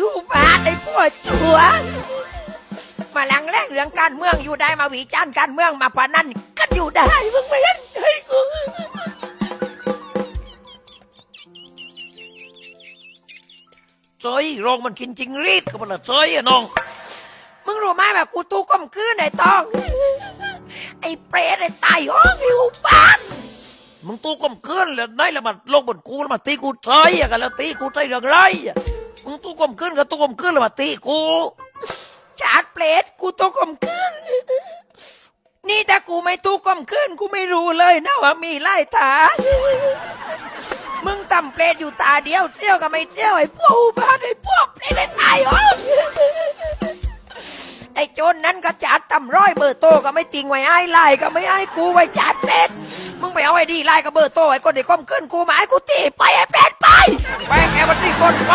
หัวจัว มาลังแรงเรื่องการเมืองอยู่ได้มาวิจารณ์การเมืองมาพนันกันอยู่ได้มึงไม่เห็นให้กูซอยโรงมันกินจริงรีดก็มันละซอยอะน้อง มึงรู้ไหมว่ากูตู้ก้มคืนไอ้ตอง ไอ้เปรตไอ้ตายห้องอยู่บ้านมึงตู้ก้มคืนแล้วได้แล้วมันลงบนกูแล้วมาตีกูซอยอะกันแล้วตีกูใจเรื่องไรอะ มึงตู้ก้มคืนกับตู้ก้มคืนแล้วมาตีกูชาดเปลดกูตู้ก้มคืนนี่ถ้ากูไม่ตู้ก้มคืนกูไม่รู้เลยนะว่ามีไล่ตา มึงต่ำเปลดอยู่ตาเดียวเชี่ยวกับไม่เชี่ยวไอ้พวกอุบ้านไอ้พวกเปลดไอ้ตายอไอ้โจนนั้นก็จัดต่ำร้อยเบอร์โตก็ไม่ติงไว้ไอ้ไล่ก็ไม่ไอ้กูไว้จัดเป็ดมึงไปเอาไอ้ดีไล่กับเบอร์โตไอ้คนที่ก้มขึ้นกูมาไอ้กูตีไปไอ้เป็ดไปไปแกมันตีคนไป